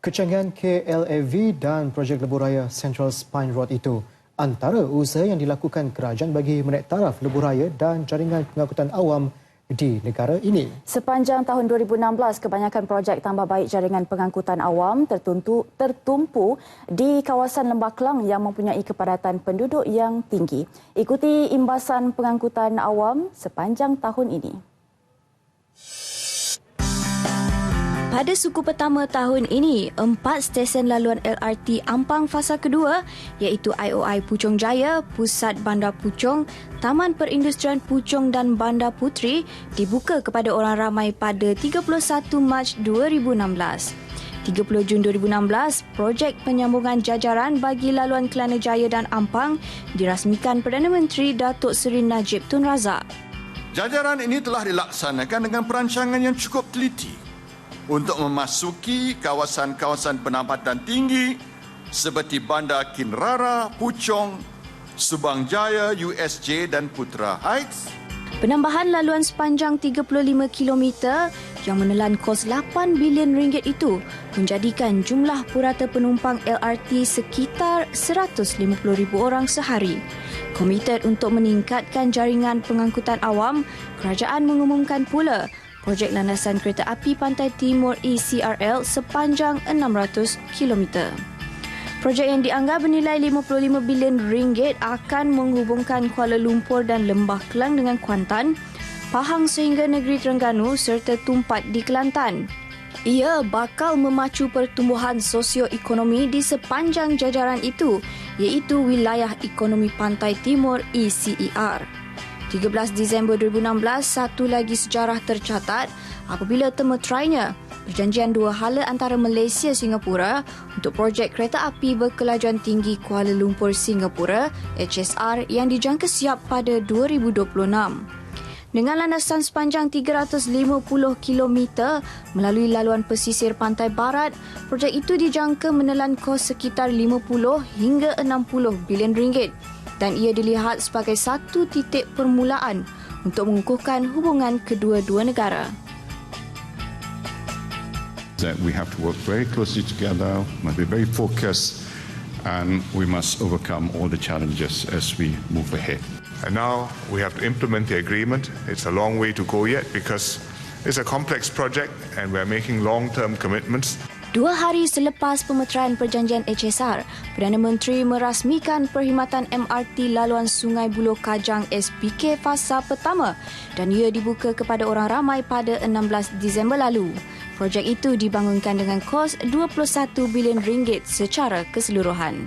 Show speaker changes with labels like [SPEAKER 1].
[SPEAKER 1] Kecanggihan KLAV dan projek lebuh raya Central Spine Road itu antara usaha yang dilakukan kerajaan bagi menaik taraf lebuh raya dan jaringan pengangkutan awam di negara ini.
[SPEAKER 2] Sepanjang tahun 2016, kebanyakan projek tambah baik jaringan pengangkutan awam tertentu tertumpu di kawasan Lembah Kelang yang mempunyai kepadatan penduduk yang tinggi. Ikuti imbasan pengangkutan awam sepanjang tahun ini.
[SPEAKER 3] Pada suku pertama tahun ini, empat stesen laluan LRT Ampang fasa kedua iaitu IOI Puchong Jaya, Pusat Bandar Puchong, Taman Perindustrian Puchong dan Bandar Putri dibuka kepada orang ramai pada 31 Mac 2016. 30 Jun 2016, projek penyambungan jajaran bagi laluan Kelana Jaya dan Ampang dirasmikan Perdana Menteri Datuk Seri Najib Tun Razak.
[SPEAKER 4] Jajaran ini telah dilaksanakan dengan perancangan yang cukup teliti untuk memasuki kawasan-kawasan penempatan tinggi seperti Bandar Kinrara, Puchong, Subang Jaya, USJ dan Putra Heights.
[SPEAKER 3] Penambahan laluan sepanjang 35 km yang menelan kos 8 bilion ringgit itu menjadikan jumlah purata penumpang LRT sekitar 150,000 orang sehari. Komited untuk meningkatkan jaringan pengangkutan awam, kerajaan mengumumkan pula projek landasan kereta api Pantai Timur ECRL sepanjang 600 km. Projek yang dianggap bernilai 55 bilion ringgit akan menghubungkan Kuala Lumpur dan Lembah Kelang dengan Kuantan, Pahang sehingga negeri Terengganu serta Tumpat di Kelantan. Ia bakal memacu pertumbuhan sosioekonomi di sepanjang jajaran itu iaitu wilayah ekonomi Pantai Timur ECER. 13 Disember 2016, satu lagi sejarah tercatat apabila temuterainya perjanjian dua hala antara Malaysia Singapura untuk projek kereta api berkelajuan tinggi Kuala Lumpur Singapura HSR yang dijangka siap pada 2026. Dengan landasan sepanjang 350 km melalui laluan pesisir pantai barat, projek itu dijangka menelan kos sekitar 50 hingga 60 bilion ringgit dan ia dilihat sebagai satu titik permulaan untuk mengukuhkan hubungan kedua-dua negara.
[SPEAKER 5] That we have to work very closely together, must be very focused and we must overcome all the challenges as we move ahead.
[SPEAKER 6] And now we have to implement the agreement. It's a long way to go yet because it's a complex project and we're making long-term commitments.
[SPEAKER 3] Dua hari selepas pemeteraian perjanjian HSR, Perdana Menteri merasmikan perkhidmatan MRT laluan Sungai Buloh Kajang SPK fasa pertama dan ia dibuka kepada orang ramai pada 16 Disember lalu. Projek itu dibangunkan dengan kos 21 bilion ringgit secara keseluruhan.